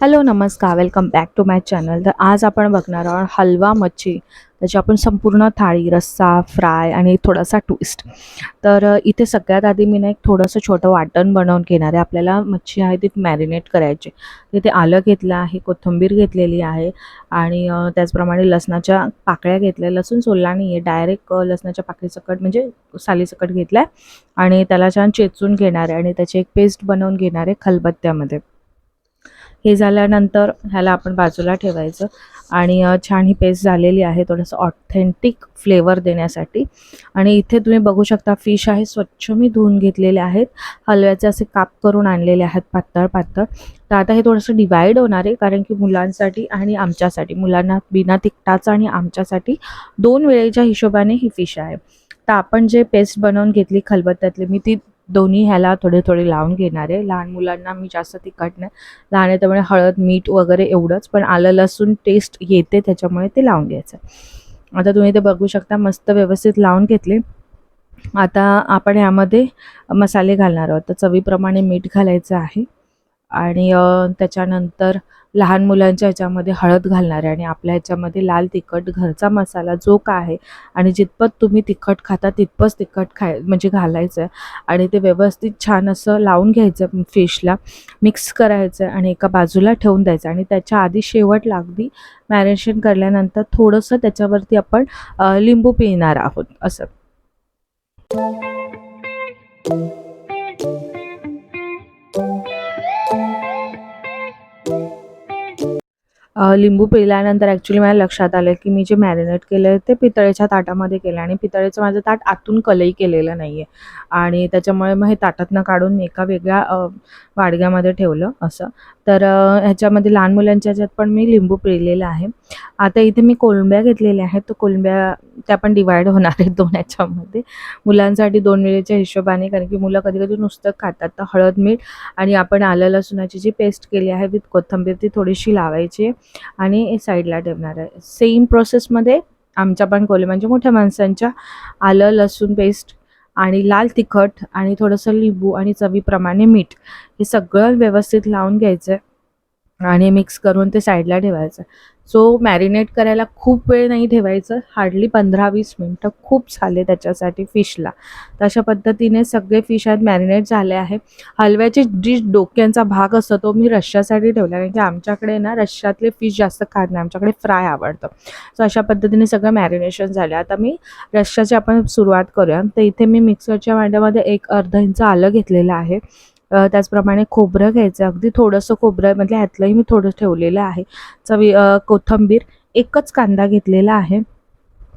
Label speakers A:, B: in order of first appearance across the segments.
A: Hello नमस्कार. Welcome back to my channel तर आज आपण बघणार आहोत हलवा मच्छी. त्याची आपण संपूर्ण थाळी रस्सा फ्राय आणि थोडासा ट्विस्ट तर इथे सगळ्यात आधी मी ना एक थोडंसं छोटं वाटण बनवून घेणार आहे. आपल्याला मच्छी आहे ती मॅरिनेट करायची. तिथे आलं घेतलं आहे कोथिंबीर घेतलेली आहे आणि त्याचप्रमाणे लसणाच्या पाकळ्या घेतल्या. लसूण सोलला नाही आहे डायरेक्ट लसणाच्या पाकळीसकट म्हणजे सालीसकट घेतला आहे आणि त्याला छान चेचून घेणार आहे आणि त्याची एक पेस्ट बनवून घेणार आहे खलबत्त्यामध्ये. हे झाल्यानंतर ह्याला आपण बाजूला ठेवायचं. आणि छान ही पेस्ट झालेली आहे थोडंसं ऑथेंटिक फ्लेवर देण्यासाठी. आणि इथे तुम्ही बघू शकता फिश आहे स्वच्छ मी धुवून घेतलेले आहेत. हलव्याचे असे काप करून आणलेले आहेत पातळ पातळ. तर आता हे थोडंसं डिवाईड होणार आहे कारण की मुलांसाठी आणि आमच्यासाठी मुलांना बिना तिखटाचं आणि आमच्यासाठी दोन वेळेच्या हिशोबाने ही फिश आहे. तर आपण जे पेस्ट बनवून घेतली खलबत्त्यातली मी ती दोन्ही ह्याला थोडे थोडे लावून घेणार आहे. लहान मुलांना मी जास्त तिखट नाही. लहान आहे त्यामुळे हळद मीठ वगैरे एवढंच पण आलं लसूण टेस्ट येते त्याच्यामुळे ते लावून घ्यायचं आता तुम्ही ते बघू शकता मस्त व्यवस्थित लावून घेतले. आता आपण यामध्ये मसाले घालणार आहोत. तर चवीप्रमाणे मीठ घालायचं आहे. आणि त्याच्यानंतर लहान मुलांच्या ह्याच्यामध्ये हळद घालणार आहे आणि आपल्या ह्याच्यामध्ये लाल तिखट घरचा मसाला जो का आहे आणि जितपत तुम्ही तिखट खाता तितपंच तिखट खाय म्हणजे घालायचं आहे. आणि ते व्यवस्थित छान असं लावून घ्यायचं फिशला मिक्स करायचं आणि एका बाजूला ठेवून द्यायचं आणि त्याच्या आधी शेवटला अगदी मॅरिनेशन करल्यानंतर थोडंसं त्याच्यावरती आपण लिंबू पिणार आहोत असं. लिंबू पिळल्यानंतर ॲक्च्युली मला लक्षात आलं की मी जे मॅरिनेट केलं आहे ते पितळेच्या ताटामध्ये केलं आणि पितळेचं माझं ताट आतून कलई केलेलं नाही आहे आणि त्याच्यामुळे मग हे ताटातनं काढून एका वेगळ्या वाडग्यामध्ये ठेवलं असं. तर ह्याच्यामध्ये लहान मुलांच्या ह्याच्यात पण मी लिंबू पिळलेलं आहे. आता इथे मी कोलंब्या घेतलेल्या आहेत. तर कोलंब्या त्या पण डिवाईड होणार आहेत दोन ह्याच्यामध्ये. मुलांसाठी दोन वेळेच्या हिशोबाने कारण की मुलं कधी कधी नुसतं खातात. तर हळद मीठ आणि आपण आलं लसूणाची जी पेस्ट केली आहे विथ कोथिंबीर ती थोडीशी लावायची. आहे आणि साईडला ठेवणार आहे. सेम प्रोसेसमध्ये आमच्या पण कोले म्हणजे मोठ्या माणसांच्या आलं लसूण पेस्ट आणि लाल तिखट आणि थोडंसं लिंबू आणि चवीप्रमाणे मीठ हे सगळं व्यवस्थित लावून घ्यायचं आहे आणि मिक्स करून ते साईडला ठेवायचं. सो मॅरिनेट करायला खूप वेळ नाही ठेवायचं. हार्डली पंधरा वीस मिनटं खूप झाले त्याच्यासाठी फिशला तर अशा पद्धतीने सगळे फिश आहेत मॅरिनेट झाले आहे. हलव्याची जी डोक्यांचा भाग असतो तो मी रश्श्यासाठी ठेवला. कारण की आमच्याकडे ना रश्श्यातले फिश जास्त खात नाही. आमच्याकडे फ्राय आवडतं. सो अशा पद्धतीने सगळं मॅरिनेशन झालं. आता मी रश्श्याची आपण सुरुवात करूया. तर इथे मी मिक्सरच्या भांड्यामध्ये एक अर्धा इंच आलं घेतलेलं आहे. त्याचप्रमाणे खोबरं घ्यायचं अगदी थोडंसं खोबरं म्हणजे ह्यातलंही मी थोडं ठेवलेलं आहे. चवी कोथंबीर कोथिंबीर एकच कांदा घेतलेला आहे.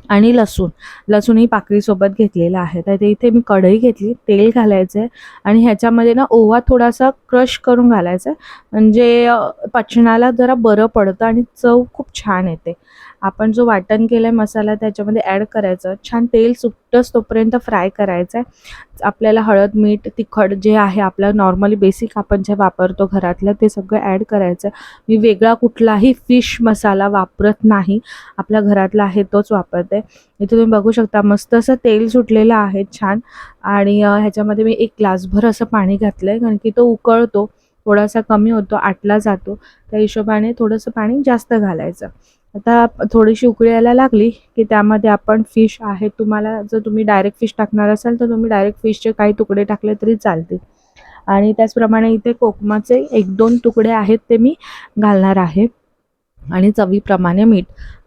A: आणि लसूण. लसूण ही पाकळीसोबत घेतलेला आहे. तर ते इथे मी कढई घेतली. तेल घालायचं आहे. आणि ह्याच्यामध्ये ना ओवा थोडासा क्रश करून घालायचा आहे. म्हणजे पचनाला जरा बरं पडतं आणि चव खूप छान येते. आपण जो वाटण केलं आहे मसाला त्याच्यामध्ये ॲड करायचं. छान तेल सुटतंच तोपर्यंत फ्राय करायचं आहे आपल्याला हळद मीठ तिखट जे आहे आपलं नॉर्मली बेसिक आपण जे वापरतो घरातलं ते सगळं ॲड करायचं आहे मी वेगळा कुठलाही फिश मसाला वापरत नाही. आपल्या घरातला आहे तोच वापरते. इथे तुम्ही बघू शकता मस्त असं तेल सुटलेलं आहे छान. आणि ह्याच्यामध्ये मी एक ग्लासभर असं पाणी घातलं आहे कारण की तो उकळतो थोडासा कमी होतो आटला जातो. त्या हिशोबाने थोडंसं पाणी जास्त घालायचं. आता थोडीशी उकळी यायला लागली की त्यामध्ये आपण फिश आहे. तुम्हाला जर तुम्ही डायरेक्ट फिश टाकणार असाल तर तुम्ही डायरेक्ट फिशचे काही तुकडे टाकले तरी चालतील. आणि त्याचप्रमाणे इथे कोकमाचे एक दोन तुकडे आहेत ते मी घालणार आहे. आणि चवीप्रमाणे मीठ.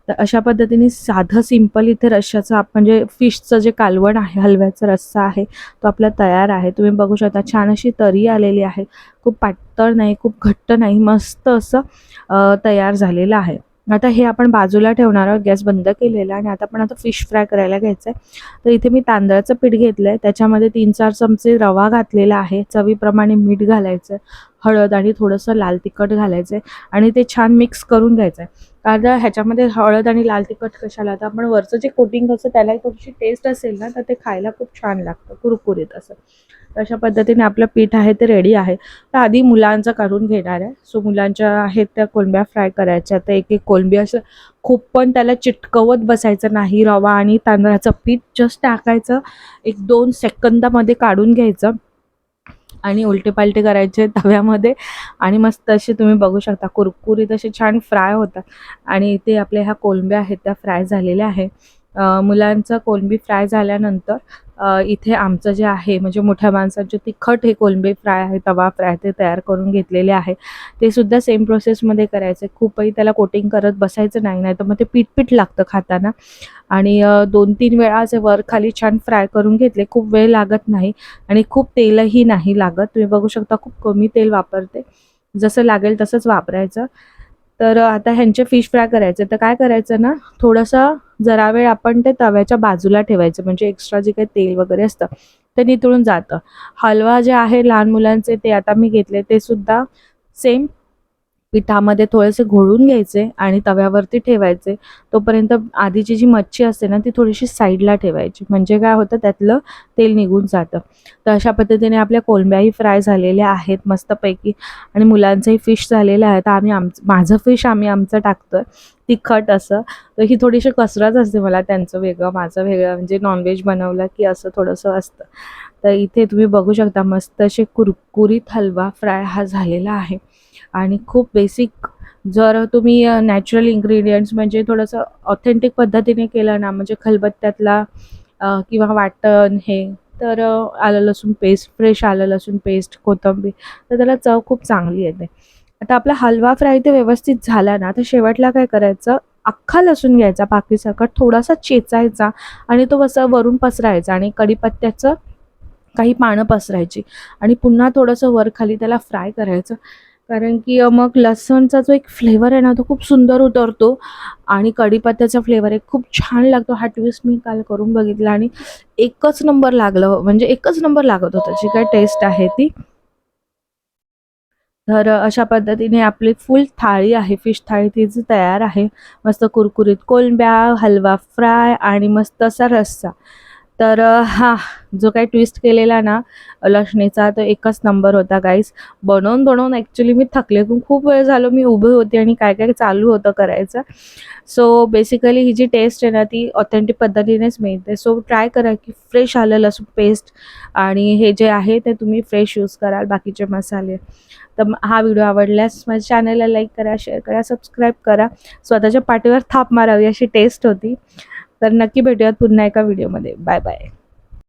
A: तर अशा पद्धतीने साधं सिंपल इथे रश्श्याचं आप- म्हणजे फिशचं जे कालवण आहे हलव्याचा रस्सा आहे तो आपला तयार आहे. तुम्ही बघू शकता छान अशी तरी आलेली आहे. खूप पातळ नाही खूप घट्ट नाही मस्त असं तयार झालेलं आहे. आता हे आपण बाजूला ठेवणार आहोत. गॅस बंद केलेला आहे आणि आता आपण आता फिश फ्राय करायला घ्यायचं आहे तर इथे मी तांदळाचं पीठ घेतलं आहे त्याच्यामध्ये तीन चार चमचे रवा घातलेला आहे. चवीप्रमाणे मीठ घालायचं हळद आणि थोडंसं लाल तिखट घालायचं आहे आणि ते छान मिक्स करून घ्यायचं आहे कारण ह्याच्यामध्ये हळद आणि लाल तिखट कशाला? तर आपण वरचं जे कोटिंग असतं त्याला थोडीशी टेस्ट असेल ना तर ते खायला खूप छान लागतं कुरकुरीत असं. तर अशा पद्धतीने आपलं पीठ आहे ते रेडी आहे. तर आधी मुलांचं काढून घेणार आहे. सो मुलांच्या आहेत त्या कोलंब्या फ्राय करायच्या. तर एक एक कोलंबी असं खूप पण त्याला चिटकवत बसायचं नाही रवा आणि तांदळाचं पीठ जस्ट टाकायचं. एक दोन सेकंदामध्ये काढून घ्यायचं. आणि उलटे पालटे करायचे तव्यामध्ये. आणि मस्त असे तुम्ही बघू शकता कुरकुरीत असे छान फ्राय होतात. आणि इथे आपल्या ह्या कोलंब्या आहेत त्या फ्राय झालेल्या आहे मुलांचं कोलंबी फ्राय झाल्यानंतर इथे आमचं जे आहे म्हणजे मोठ्या माणसांचे तिखट हे कोलंबी फ्राय आहे तवा फ्राय ते तयार करून घेतलेले आहे. ते सुद्धा सेम प्रोसेसमध्ये करायचं. खूपही त्याला कोटिंग करत बसायचं नाही नाही तर मग ते पीठ पीठ लागतं खाताना. आणि दोन तीन वेळा असे वर खाली छान फ्राय करून घेतले. खूप वेळ लागत नाही आणि खूप तेलही नाही लागत. तुम्ही बघू शकता खूप कमी तेल वापरते. जसं लागेल तसंच वापरायचं. तर आता ह्यांचे फिश फ्राय करायचे. तर काय करायचं ना थोडंसं जरा वेळ आपण ते तव्याच्या बाजूला ठेवायचं. म्हणजे एक्स्ट्रा जे काही तेल वगैरे असतं ते नितळून जातं. हलवा जे आहे लहान मुलांचे ते आता मी घेतले ते सुद्धा सेम पिठामध्ये थोडेसे घोळून घ्यायचे आणि तव्यावरती ठेवायचे. तोपर्यंत आधीची जी मच्छी असते ना ती थोडीशी साईडला ठेवायची. म्हणजे काय होतं त्यातलं तेल निघून जातं. तर अशा पद्धतीने आपल्या कोलंब्याही फ्राय झालेल्या आहेत मस्तपैकी आणि मुलांचंही फिश झालेलं आहे. तर आम्ही आमचं माझं फिश आम्ही आमचं टाकतो तिखट असं. तर ही थोडीशी कसरत असते मला त्यांचं वेगळं माझं वेगळं. म्हणजे नॉनव्हेज बनवलं की असं थोडंसं असतं. तर इथे तुम्ही बघू शकता मस्त असे कुरकुरीत हलवा फ्राय हा झालेला आहे. आणि खूप बेसिक जर तुम्ही नॅचरल इन्ग्रेडियंट्स म्हणजे थोडंसं ऑथेंटिक पद्धतीने केलं ना म्हणजे खलबत्त्यातला किंवा वाटण हे तर आलं लसूण पेस्ट फ्रेश आलं लसूण पेस्ट कोथिंबीर तर त्याला चव खूप चांगली येते. आता आपला हलवा फ्राय ते व्यवस्थित झाला ना तर शेवटला काय करायचं अख्खा लसूण घ्यायचा पाकीसकट थोडासा चेचायचा आणि तो असं वरून पसरायचा आणि कढीपत्त्याचं काही पानं पसरायची. आणि पुन्हा थोडंसं वर खाली त्याला फ्राय करायचं. कारण की मग लसणचा जो एक फ्लेवर आहे ना तो खूप सुंदर उतरतो. आणि कढीपत्त्याचा फ्लेवर एक खूप छान लागतो. हा ट्विस्ट मी काल करून बघितला आणि एकच नंबर लागलं. म्हणजे एकच नंबर लागत होतं. जी काय टेस्ट आहे ती. तर अशा पद्धतीने आपली फुल थाळी आहे. फिश थाळी ती जी तयार आहे. मस्त कुरकुरीत कोलंब्या हलवा फ्राय आणि मस्त असा रस्सा. तर हा जो काही ट्विस्ट केलेला ना लसणीचा तो एकच नंबर होता गाईस बनवून बनवून ॲक्च्युली मी थकले खूप खूप वेळ झालो. मी उभी होती आणि काय काय चालू होतं करायचं. सो बेसिकली ही जी टेस्ट आहे ना ती ऑथेंटिक पद्धतीनेच मिळते. सो ट्राय करा की फ्रेश आलं लसूण पेस्ट आणि हे जे आहे ते तुम्ही फ्रेश यूज कराल बाकीचे मसाले. तर हा व्हिडिओ आवडल्यास माझ्या चॅनलला लाईक करा शेअर करा सबस्क्राईब करा. स्वतःच्या पाठीवर थाप मारावी अशी टेस्ट होती. तर नक्की भेटूयात पुन्हा एका व्हिडिओमध्ये. Bye bye.